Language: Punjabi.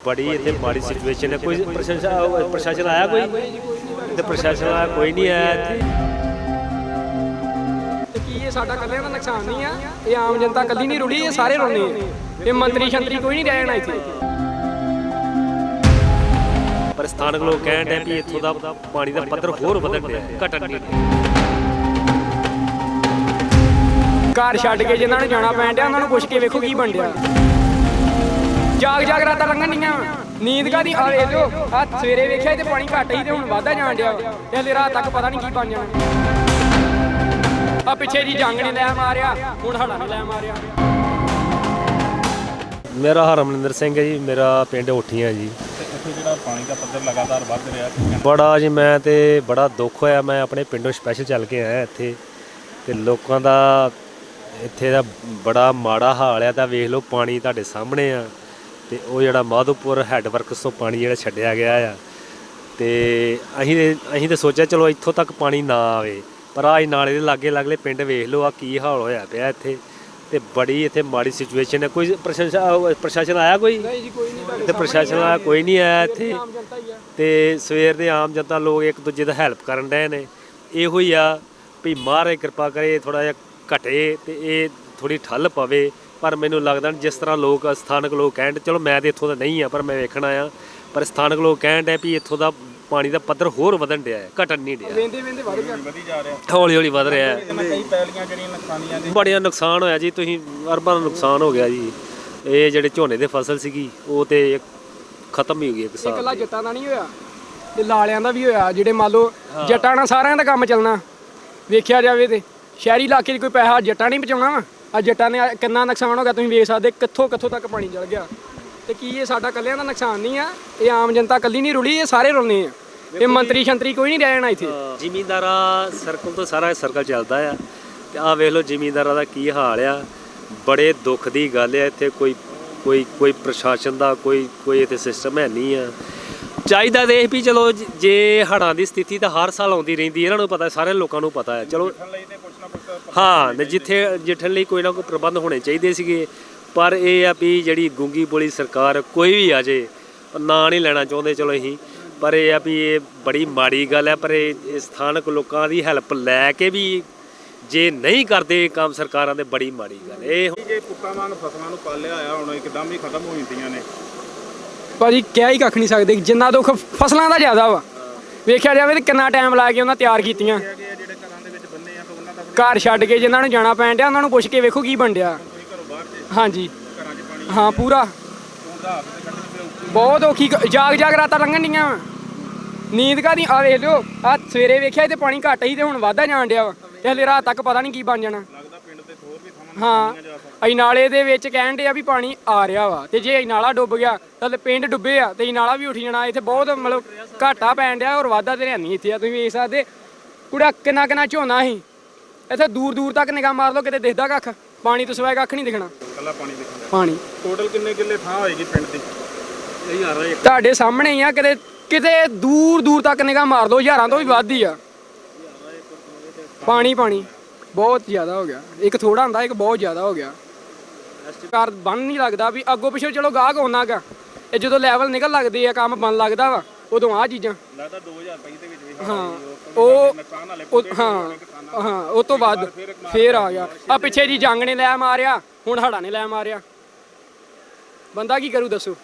ਬੜੀ ਇੱਥੇ ਮਾੜੀ ਸਿਚੁਏਸ਼ਨ ਹੈ। ਕੋਈ ਪ੍ਰਸ਼ਾਸਨ ਪ੍ਰਸ਼ਾਸਨ ਆਇਆ ਕੋਈ? ਤੇ ਪ੍ਰਸ਼ਾਸਨ ਆਇਆ ਕੋਈ ਨਹੀਂ ਆਇਆ ਇੱਥੇ। ਤੇ ਕੀ ਇਹ ਸਾਡਾ ਕੱਲਿਆਂ ਦਾ ਨੁਕਸਾਨ ਨਹੀਂ ਆ? ਇਹ ਆਮ ਜਨਤਾ ਕੱਲੀ ਨਹੀਂ ਰੁਲੀ ਇਹ ਸਾਰੇ ਆ। ਇਹ ਮੰਤਰੀ ਸ਼ੰਤਰੀ ਕੋਈ ਨਹੀਂ ਰਹਿਣਾ ਇੱਥੇ। ਪਰ ਸਥਾਨਕ ਲੋਕ ਕਹਿਣ ਡਏ ਵੀ ਇੱਥੋਂ ਦਾ ਪਾਣੀ ਦਾ ਪੱਧਰ ਹੋਰ ਵਧਣ ਡਿਆ ਘਟਣ ਨਹੀਂ। ਘਰ ਛੱਡ ਕੇ ਜਿਨ੍ਹਾਂ ਨੂੰ ਜਾਣਾ ਪੈਣ ਡਿਆ ਉਹਨਾਂ ਨੂੰ ਪੁੱਛ ਕੇ ਵੇਖੋ ਕੀ ਬਣ ਡਿਆ। ਜਾਗ ਜਾਗ ਰਾਤਾਂ ਲੰਘਣ ਡੀਆਂ ਨੀਂਦ ਕਾਦੀ ਆ ਵੇਖ ਲੋ ਆ ਸਵੇਰੇ ਵੇਖਿਆ ਤੇ ਪਾਣੀ ਘੱਟ ਹੀ ਤੇ ਹੁਣ ਵਾਧਾ ਜਾਣ ਡਿਆ। ਤੇ ਹਲੇ ਰਾਤ ਤੱਕ ਪਤਾ ਨਹੀਂ ਕੀ ਬਣ ਜਾਣਾ। ਆ ਪਿੱਛੇ ਜੀ ਜੰਗ ਨੇ ਲੈ ਮਾਰਿਆ ਹੁਣ ਹੜਾ ਨੇ ਲੈ ਮਾਰਿਆ। ਮੇਰਾ ਹਰਮਨਿੰਦਰ ਸਿੰਘ ਹੈ ਜੀ ਮੇਰਾ ਪਿੰਡ ਓਠੀਆਂ ਜੀ। ਇੱਥੇ ਜਿਹੜਾ ਪਾਣੀ ਦਾ ਪੱਧਰ ਲਗਾਤਾਰ ਵੱਧ ਰਿਹਾ? ਬੜਾ ਜੀ ਮੈਂ ਤੇ ਬੜਾ ਦੁੱਖ ਹੋਇਆ। ਮੈਂ ਆਪਣੇ ਪਿੰਡੋਂ ਸਪੈਸ਼ਲ ਚੱਲ ਕੇ ਆਇਆ ਇੱਥੇ। ਤੇ ਲੋਕਾਂ ਦਾ ਇੱਥੇ ਦਾ ਬੜਾ ਮਾੜਾ ਹਾਲ ਆ। ਤਾਂ ਵੇਖ ਲਓ ਪਾਣੀ ਤੁਹਾਡੇ ਸਾਹਮਣੇ ਆ। ਤੇ ਉਹ ਜਿਹੜਾ ਮਾਧੋਪੁਰ ਹੈੱਡ ਵਰਕਸ ਤੋਂ ਪਾਣੀ ਜਿਹੜਾ ਛੱਡਿਆ ਗਿਆ ਆ। ਤੇ ਅਸੀਂ ਅਸੀਂ ਤੇ ਸੋਚਿਆ ਚਲੋ ਇੱਥੋਂ ਤੱਕ ਪਾਣੀ ਨਾ ਆਵੇ ਪਰ ਆਹ ਨਾਲੇ ਦੇ ਲਾਗੇ ਲਾਗਲੇ ਪਿੰਡ ਵੇਖ ਲਓ ਆ ਕੀ ਹਾਲ ਹੋਇਆ ਪਿਆ ਇੱਥੇ। ਤੇ ਬੜੀ ਇੱਥੇ ਮਾੜੀ ਸਿਚੁਏਸ਼ਨ ਹੈ ਕੋਈ ਪ੍ਰਸ਼ਾਸਨ ਪ੍ਰਸ਼ਾਸਨ ਆਇਆ ਕੋਈ? ਨਹੀਂ ਜੀ ਕੋਈ ਨਹੀਂ ਤੇ ਪ੍ਰਸ਼ਾਸਨ ਆਇਆ। ਕੋਈ ਨਹੀਂ ਆਇਆ ਇੱਥੇ। ਆ। ਤੇ ਸਵੇਰ ਦੇ ਆਮ ਜਨਤਾ ਲੋਕ ਇੱਕ ਦੂਜੇ ਦਾ ਹੈਲਪ ਕਰਨ ਡਏ ਨੇ। ਇਹੋ ਹੀ ਆ ਵੀ ਮਹਾਰਾਜ ਕਿਰਪਾ ਕਰੇ ਥੋੜਾ ਜਿਹਾ ਘਟੇ ਤੇ ਇਹ ਥੋੜੀ ਠੱਲ ਪਵੇ। ਪਰ ਮੈਨੂੰ ਲੱਗਦਾ ਜਿਸ ਤਰ੍ਹਾਂ ਲੋਕ ਸਥਾਨਕ ਲੋਕ ਕਹਿਣ ਡੇ- ਚਲੋ ਮੈਂ ਤੇ ਇੱਥੋਂ ਦਾ ਨਹੀਂ ਆ ਪਰ ਮੈਂ ਵੇਖਣਾ ਆ ਪਰ ਸਥਾਨਕ ਲੋਕ ਕਹਿਣ ਡਏ ਵੀ ਇੱਥੋਂ ਦਾ ਪਾਣੀ ਦਾ ਪੱਧਰ ਹੋਰ ਵਧਣ ਡਿਆ ਹੈ ਘਟਣ ਨਹੀਂ ਡਿਆ। ਵੇਂਦੇ ਵੇਂਦੇ ਵਧ ਗਿਆ। ਵਧੀ ਜਾ ਰਿਹਾ। ਹੌਲੀ ਹੌਲੀ ਵਧ ਰਿਹਾ ਹੈ। ਕਈ ਪੈਲੀਆਂ ਜਿਹੜੀਆਂ ਨੁਕਸਾਨੀਆਂ ਦੀ ਬੜਿਆ ਨੁਕਸਾਨ ਹੋਇਆ ਜੀ ਤੁਸੀਂ ਅਰਬਾਂ ਦਾ ਨੁਕਸਾਨ ਹੋ ਗਿਆ ਜੀ। ਇਹ ਜਿਹੜੇ ਝੋਨੇ ਦੇ ਫਸਲ ਸੀਗੀ ਉਹ ਤੇ ਖਤਮ ਹੀ ਹੋ ਗਈ ਇੱਕ ਸਾਲ ਇਕੱਲਾ ਜੱਟਾਂ ਦਾ ਨਹੀਂ ਹੋਇਆ ਤੇ ਲਾਲਿਆਂ ਦਾ ਵੀ ਹੋਇਆ ਜਿਹੜੇ ਮੰਨ ਲਓ ਜੱਟਾਂ ਨਾਲ ਸਾਰਿਆਂ ਦਾ ਕੰਮ ਚੱਲਣਾ। ਵੇਖਿਆ ਜਾਵੇ ਤੇ ਸ਼ਹਿਰੀ ਇਲਾਕੇ 'ਚ ਕੋਈ ਪੈਸਾ ਜੱਟਾਂ ਨਹੀਂ ਬਚਾਉਣਾ ਵਾ। ਆ ਜੱਟਾਂ ਨੇ ਕਿੰਨਾ ਨੁਕਸਾਨ ਹੋ ਗਿਆ ਤੁਸੀਂ ਵੇਖ ਸਕਦੇ ਕਿੱਥੋਂ ਕਿੱਥੋਂ ਤੱਕ ਪਾਣੀ ਚਲ ਗਿਆ। ਤੇ ਕੀ ਇਹ ਸਾਡਾ ਕੱਲਿਆਂ ਦਾ ਨੁਕਸਾਨ ਨਹੀਂ ਆ ਇਹ ਆਮ ਜਨਤਾ ਕੱਲੀ ਨਹੀਂ ਰੁਲੀ ਇਹ ਸਾਰੇ ਰੁਲਨੇ ਆ। ਇਹ ਮੰਤਰੀ ਸ਼ੰਤਰੀ ਕੋਈ ਨਹੀਂ ਰਹਿਣਾ ਇੱਥੇ। ਜ਼ਿਮੀਂਦਾਰਾ ਸਰਕਲ ਤੋਂ ਸਾਰਾ ਸਰਕਲ ਚੱਲਦਾ ਆ। ਤੇ ਆ ਵੇਖ ਲਓ ਜ਼ਿਮੀਂਦਾਰਾਂ ਦਾ ਕੀ ਹਾਲ ਆ। ਬੜੇ ਦੁੱਖ ਦੀ ਗੱਲ ਆ ਇੱਥੇ ਕੋਈ ਕੋਈ ਕੋਈ ਪ੍ਰਸ਼ਾਸਨ ਦਾ ਕੋਈ ਕੋਈ ਇੱਥੇ ਸਿਸਟਮ ਹੈ ਨਹੀਂ ਆ। ਚਾਹੀਦਾ ਦੇਖ ਵੀ ਚਲੋ ਜ- ਜੇ ਹੜਾਂ ਦੀ ਸਥਿਤੀ ਤਾਂ ਹਰ ਸਾਲ ਆਉਂਦੀ ਰਹਿੰਦੀ ਹੈ, ਇਹਨਾਂ ਨੂੰ ਪਤਾ ਸਾਰੇ ਲੋਕਾਂ ਨੂੰ ਪਤਾ ਹੈ। ਚਲੋ ਲਈ ਤੇ ਕੁਛ ਨਾ ਕੁਛ ਹਾਂ ਤੇ ਜਿੱਥੇ ਜਿੱਠਣ ਲਈ ਕੋਈ ਨਾ ਕੋਈ ਪ੍ਰਬੰਧ ਹੋਣੇ ਚਾਹੀਦੇ ਸੀਗੇ ਪਰ ਇਹ ਆ ਵੀ ਜਿਹੜੀ ਗੁੰਗੀ ਬੋਲੀ ਸਰਕਾਰ ਕੋਈ ਵੀ ਆ ਜੇ ਨਾਂ ਨਹੀਂ ਲੈਣਾ ਚਾਹੁੰਦੇ ਚਲੋ ਅਸੀਂ। ਪਰ ਇਹ ਆ ਵੀ ਇਹ ਬੜੀ ਮਾੜੀ ਗੱਲ ਹੈ ਪਰ ਇਹ ਇਹ ਸਥਾਨਕ ਲੋਕਾਂ ਦੀ ਹੈਲਪ ਲੈ ਕੇ ਵੀ ਜੇ ਨਹੀਂ ਕਰਦੇ ਇਹ ਕੰਮ ਸਰਕਾਰਾਂ ਦੇ ਬੜੀ ਮਾੜੀ ਗੱਲ। ਇਹ ਜੇ ਪੁੱਤਾਂ ਵਾਂਗ ਫਸਲਾਂ ਨੂੰ ਪਾਲਿਆ ਆਇਆ ਹੁਣ ਇੱਕਦਮ ਹੀ ਖਤਮ ਹੋ ਜਾਂਦੀਆਂ ਨੇ। ਭਾਜੀ ਕਹਿ ਹੀ ਕੱਖ ਨਹੀਂ ਸਕਦੇ, ਜਿੰਨਾ ਦੁੱਖ ਫਸਲਾਂ ਦਾ ਜ਼ਿਆਦਾ ਵਾ। ਵੇਖਿਆ ਜਾਵੇ ਤੇ ਕਿੰਨਾ ਟਾਈਮ ਲਾ ਕੇ ਉਹਨਾਂ ਤਿਆਰ ਕੀਤੀਆਂ। ਘਰ ਛੱਡ ਕੇ ਜਿਨ੍ਹਾਂ ਨੂੰ ਜਾਣਾ ਪੈਣ ਡਿਆ, ਉਹਨਾਂ ਨੂੰ ਪੁੱਛ ਕੇ ਵੇਖੋ ਕੀ ਬਣਿਆ ਹਾਂਜੀ। ਹਾਂ, ਪੂਰਾ। ਬਹੁਤ ਔਖੀ ਜਾਗ ਜਾਗ ਰਾਤਾਂ ਲੰਘਣ ਡੀਆਂ ਵਾਂ। ਨੀਂਦ ਕਾਦੀ ਆ ਵੇਖ ਲਿਓ ਆ ਸਵੇਰੇ ਵੇਖਿਆ ਤੇ ਪਾਣੀ ਘੱਟ ਹੀ ਤੇ ਹੁਣ ਵਾਧਾ ਜਾਣ ਡਿਆ ਵਾ। ਤੇ ਹਲੇ ਰਾਤ ਤੱਕ ਪਤਾ ਨਹੀਂ ਕੀ ਬਣ ਜਾਣਾ ਲੱਗਦਾ ਪਿੰਡ ਤੇ ਹੋਰ ਵੀ ਥਾਵਾਂ ਹਾਂ ਜਾ ਸਕਦਾ ਅਈ ਨਾਲੇ ਦੇ ਵਿੱਚ ਕਹਿਣ ਡਿਆ ਵੀ ਪਾਣੀ ਆ ਰਿਹਾ ਵਾ ਤੇ ਜੇ ਇਹ ਨਾਲਾ ਡੁੱਬ ਗਿਆ ਤਾਂ ਪਿੰਡ ਡੁੱਬੇ ਆ ਤੇ ਇਹ ਨਾਲਾ ਵੀ ਉੱਠ ਜਾਣਾ ਇੱਥੇ ਬਹੁਤ ਮਤਲਬ ਘਾਟਾ ਪੈਣ ਡਿਆ ਔਰ ਵਾਧਾ ਤੇ ਨਹੀਂ ਇੱਥੇ ਆ ਤੁਸੀਂ ਵੇਖ ਸਕਦੇ। ਕੁੜਾ ਕਿੰਨਾ ਕਿੰਨਾ ਝੋਨਾ ਸੀ। ਇੱਥੇ ਦੂਰ ਦੂਰ ਤੱਕ ਨਿਗਾਹ ਮਾਰ ਲਓ ਕਿਤੇ ਦਿਖਦਾ ਕੱਖ? ਪਾਣੀ ਤੋਂ ਸਿਵਾਏ ਕੱਖ ਨਹੀਂ ਦਿਖਣਾ। ਕੱਲਾ ਪਾਣੀ ਦੇਖਣ ਪਾਣੀ। ਟੋਟਲ ਕਿੰਨੇ ਕਿੱਲੇ ਥਾਂ ਹੋਏਗੀ ਪਿੰਡ ਦੀ? ਤੁਹਾਡੇ ਸਾਹਮਣੇ ਹੀ ਆ ਕਿਤੇ ਕਿਤੇ ਦੂਰ ਦੂਰ ਤੱਕ ਨਿਗਾਹ ਮਾਰ ਦੋ ਹਜ਼ਾਰਾਂ ਤੋਂ ਵੀ ਵੱਧ ਹੀ ਆ। ਪਾਣੀ ਪਾਣੀ। ਬਹੁਤ ਜ਼ਿਆਦਾ ਹੋ ਗਿਆ। ਇੱਕ ਥੋੜਾ ਹੁੰਦਾ ਇੱਕ ਬਹੁਤ ਜ਼ਿਆਦਾ ਹੋ ਗਿਆ। ਕਾਰ ਬੰਨ ਨਹੀਂ ਲੱਗਦਾ ਵੀ ਅੱਗੋਂ ਪਿੱਛੋਂ ਚਲੋ ਗਾਹਕ ਹੋਣਾ ਗਾ। ਇਹ ਜਦੋਂ ਲੈਵਲ ਨਿਕਲ ਲੱਗਦੇ ਆ ਕੰਮ ਬਣ ਲੱਗਦਾ ਵਾ ਉਦੋਂ ਆ ਚੀਜ਼ਾਂ। ਲੱਗਦਾ 2025 ਦੇ ਵਿੱਚ ਵੀ ਹਾਂ ਉਹ ਹਾਂ ਹਾਂ ਉਹ ਤੋਂ ਬਾਅਦ ਫੇਰ ਆ ਗਿਆ। ਆ ਪਿੱਛੇ ਜੀ ਜੰਗ ਨੇ ਲੈ ਮਾਰਿਆ ਹੁਣ ਹੜਾ ਨੇ ਲੈ ਮਾਰਿਆ। ਬੰਦਾ ਕੀ ਕਰੂ ਦੱਸੋ?